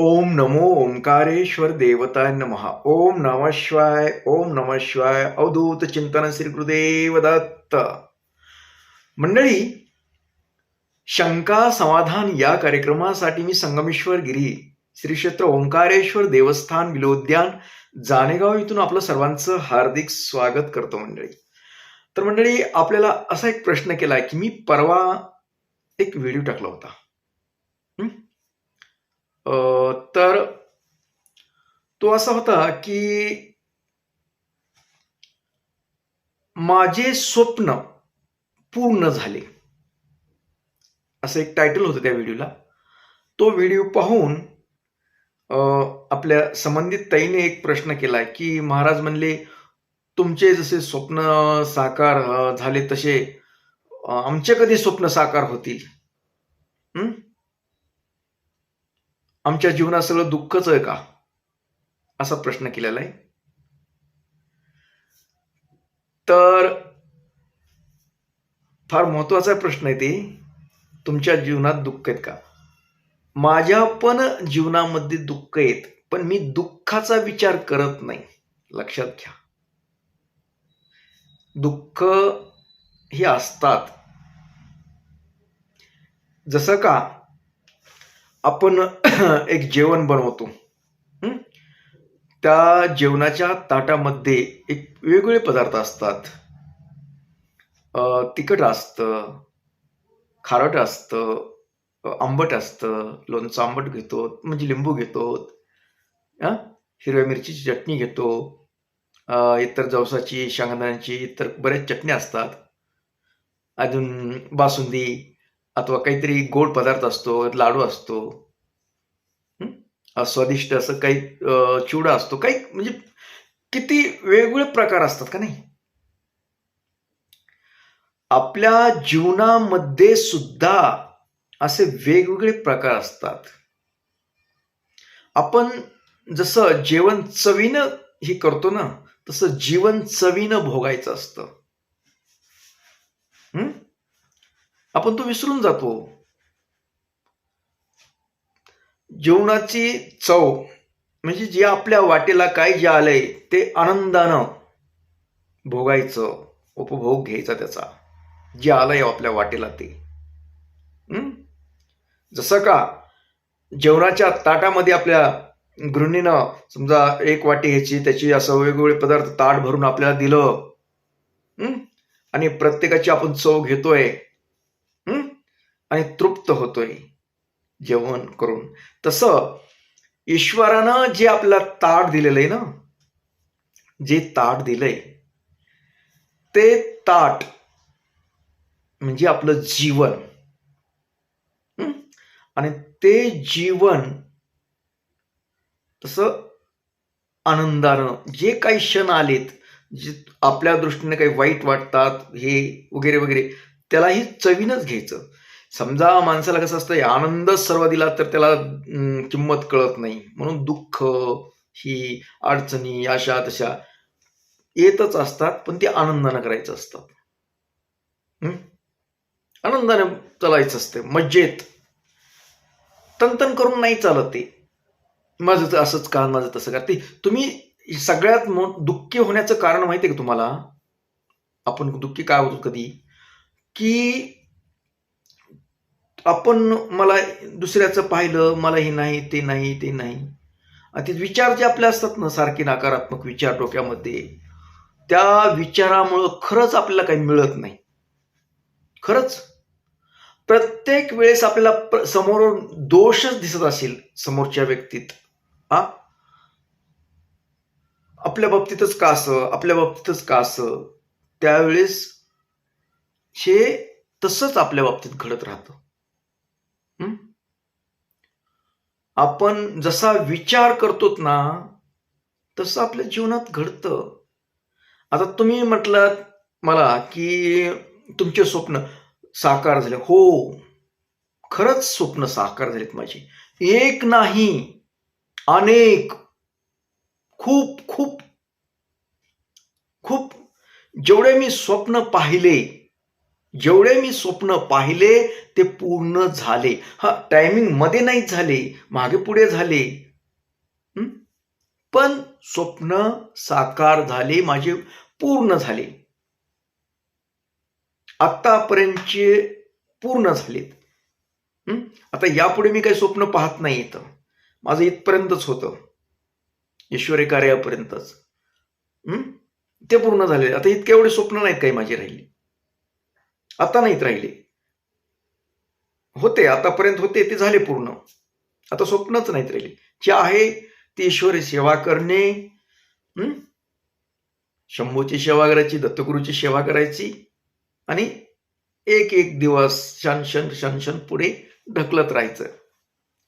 ओम नमो ओंकारेश्वर देवताय नमः। ओम नमः शिवाय ओम नमः शिवाय अवधूत चिंतन श्री गुरुदेव दत्त मंडळी शंका समाधान या कार्यक्रमासाठी मी संगमेश्वर गिरी श्री क्षेत्र ओंकारेश्वर देवस्थान विलोद्यान जानेगाव इथून आपलं सर्वांचं हार्दिक स्वागत करतो मंडळी। तर मंडळी आपल्याला असा एक प्रश्न केला की मी परवा एक व्हिडिओ टाकला होता। अ, तर तो असा होता की माझे स्वप्न पूर्ण झाले. असं एक टायटल होतं त्या व्हिडिओला तो व्हिडिओ पाहून आपल्या संबंधित ताईने एक प्रश्न केला की महाराज म्हणले तुमचे जसे स्वप्न साकार झाले तसे आमचे कधी स्वप्न साकार होतील? आमच्या जीवनात सगळं दुःखच आहे का? असा प्रश्न केलेला आहे. तर फार महत्त्वाचा प्रश्न आहे ते. तुमच्या जीवनात दुःख आहेत का? माझ्या पण जीवनामध्ये दुःख आहेत पण मी दुःखाचा विचार करत नाही. लक्षात घ्या. दुःख हे असतात. जसं का आपण एक जेवण बनवतो. त्या जेवणाच्या ताटामध्ये एक वेगवेगळे पदार्थ असतात. तिखट असतं खारट असतं आंबट असतं लोणचं आंबट घेतो म्हणजे लिंबू घेतो हिरव्या मिरचीची चटणी घेतो इतर जवसाची शेंगदाण्याची इतर बऱ्याच चटण्या असतात. अजून बासुंदी अथवा काहीतरी गोड पदार्थ असतो लाडू असतो स्वादिष्ट असं काही चिवडा असतो काही म्हणजे किती वेगवेगळे प्रकार असतात का नाही? आपल्या जीवनामध्ये सुद्धा असे वेगवेगळे प्रकार असतात. आपण जसं जेवण चवीनं हे करतो ना तसं जीवन चवीनं भोगायचं असतं. आपण तो विसरून जातो. जेवणाची चव म्हणजे जे आपल्या वाटेला काय जे आलंय ते आनंदानं भोगायचं उपभोग घ्यायचा त्याचा. जे आलंय आपल्या वाटेला ते. जसं का जेवणाच्या ताटामध्ये आपल्या गृहिणीनं समजा एक वाटी ह्याची त्याची असं वेगवेगळे पदार्थ ताट भरून आपल्याला दिलं. आणि प्रत्येकाची आपण चव घेतोय. आणि तृप्त होतोय जेवण करून. तसं ईश्वरानं जे आपला ताट दिलेलं आहे ना जे ताट दिलंय ते ताट म्हणजे आपलं जीवन. आणि ते जीवन तसं आनंदानं जे काही क्षण आलेत जे आपल्या दृष्टीने काही वाईट वाटतात हे वगैरे वगैरे त्यालाही चवीनच घ्यायचं. समजा माणसाला कसं असतं आनंद सर्व दिला तर त्याला किंमत कळत नाही. म्हणून दुःख ही अडचणी अशा तशा येतच असतात पण ते आनंदानं करायचं असतात आनंदाने चालायचं असते. मज्जेत तनतन करून नाही चालत ते. माझं तर असंच का माझं तसं का? ते तुम्ही सगळ्यात मो दुःखी होण्याचं कारण माहिती आहे का तुम्हाला? आपण दुःखी काय होतो कधी? की आपण मला दुसऱ्याचं पाहिलं मला हे नाही ते नाही ते नाही. आणि ते विचार जे आपले असतात ना सारखे नकारात्मक विचार डोक्यामध्ये त्या विचारामुळं खरंच आपल्याला काही मिळत नाही. खरंच. प्रत्येक वेळेस आपल्याला समोर समोरून दोषच दिसत असेल समोरच्या व्यक्तीत. हा? आपल्या बाबतीतच का असं? आपल्या बाबतीतच का असं? त्यावेळेस हे तसंच आपल्या बाबतीत घडत राहतं. आपण जसा विचार करतो ना तसं आपल्या जीवनात घडतं. आता तुम्ही म्हटलं मला की तुमचे स्वप्न साकार झाले. हो खरंच स्वप्न साकार झालेत माझी. एक नाही अनेक खूप खूप खूप जेवढे मी स्वप्न पाहिले जेवढे मी स्वप्न पाहिले ते पूर्ण झाले. हा टायमिंगमध्ये नाही झाले मागे पुढे झाले. पण स्वप्न साकार झाले माझे पूर्ण झाले. आतापर्यंतचे पूर्ण झालेत. आता यापुढे मी काही स्वप्न पाहत नाही इथं. माझं इथपर्यंतच होतं. ईश्वरी कार्यापर्यंतच. ते पूर्ण झाले आता इतके एवढे स्वप्न नाहीत काही माझे राहिले. आता नाहीत राहिले. होते आतापर्यंत होते ते झाले पूर्ण. आता स्वप्नच नाहीत राहिले. जे आहे ते ईश्वरी सेवा करणे शंभूची सेवा करायची दत्तगुरूची सेवा करायची आणि एक एक दिवस क्षण क्षण क्षण क्षण पुढे ढकलत राहायचं.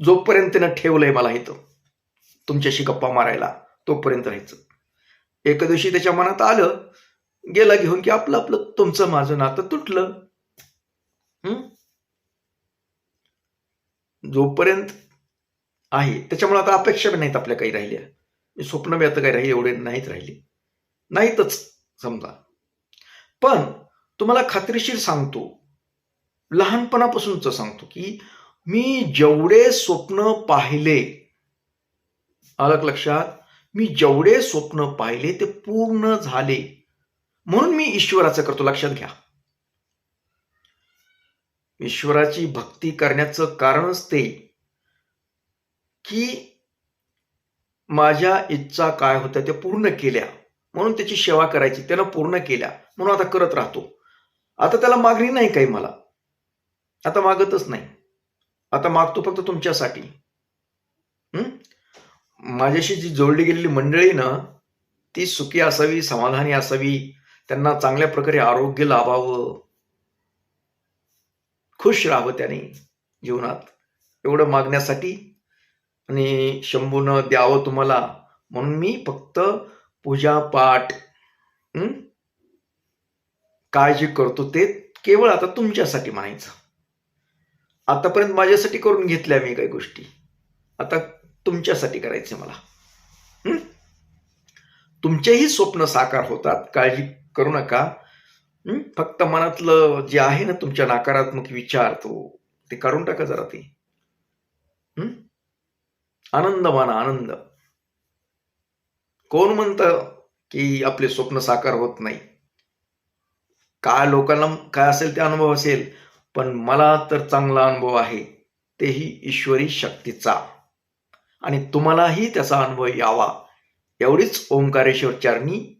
जोपर्यंत त्यानं ठेवलंय मला इथं तुमच्याशी गप्पा मारायला तोपर्यंत राहायचं. एका दिवशी त्याच्या मनात आलं गेला घेऊन की आपलं आपलं तुमचं माझं नातं तुटलं. जोपर्यंत आहे त्याच्यामुळे आता अपेक्षा बी नाहीत आपल्या काही राहिल्या. स्वप्न बी आता काही राहिले एवढे नाहीत राहिले. नाहीतच समजा. पण तुम्हाला खात्रीशीर सांगतो लहानपणापासूनच सांगतो की मी जेवढे स्वप्न पाहिले अलग लक्षात मी जेवढे स्वप्न पाहिले ते पूर्ण झाले. म्हणून मी ईश्वराचं करतो. लक्षात घ्या. ईश्वराची भक्ती करण्याचं कारणच ते की माझ्या इच्छा काय होत्या त्या पूर्ण केल्या. म्हणून त्याची सेवा करायची त्यानं पूर्ण केल्या. म्हणून आता करत राहतो. आता त्याला मागणी नाही काही मला. आता मागतच नाही. आता मागतो फक्त तुमच्यासाठी. माझ्याशी जी जोडली गेलेली मंडळी ना ती सुखी असावी समाधानी असावी त्यांना चांगल्या प्रकारे आरोग्य लाभावं. खुश राहावं त्याने जीवनात. एवढं मागण्यासाठी आणि शंभूनं द्यावं तुम्हाला. म्हणून मी फक्त पूजा पाठ काय जे करतो ते केवळ आता तुमच्यासाठी म्हणायचं. आतापर्यंत माझ्यासाठी करून घेतल्या मी काही गोष्टी. आता तुमच्यासाठी करायचे मला. तुमचेही स्वप्न साकार होतात काळजी करू नका. फक्त मनातलं जे आहे ना तुमच्या नकारात्मक विचार तो ते काढून टाका जरा ते. आनंद माना आनंद. कोण म्हणतं की आपले स्वप्न साकार होत नाही? काय लोकांना काय असेल ते अनुभव असेल पण मला तर चांगला अनुभव आहे. तेही ईश्वरी शक्तीचा. आणि तुम्हालाही त्याचा अनुभव यावा. एवढीच ओंकारेश्वर चरणी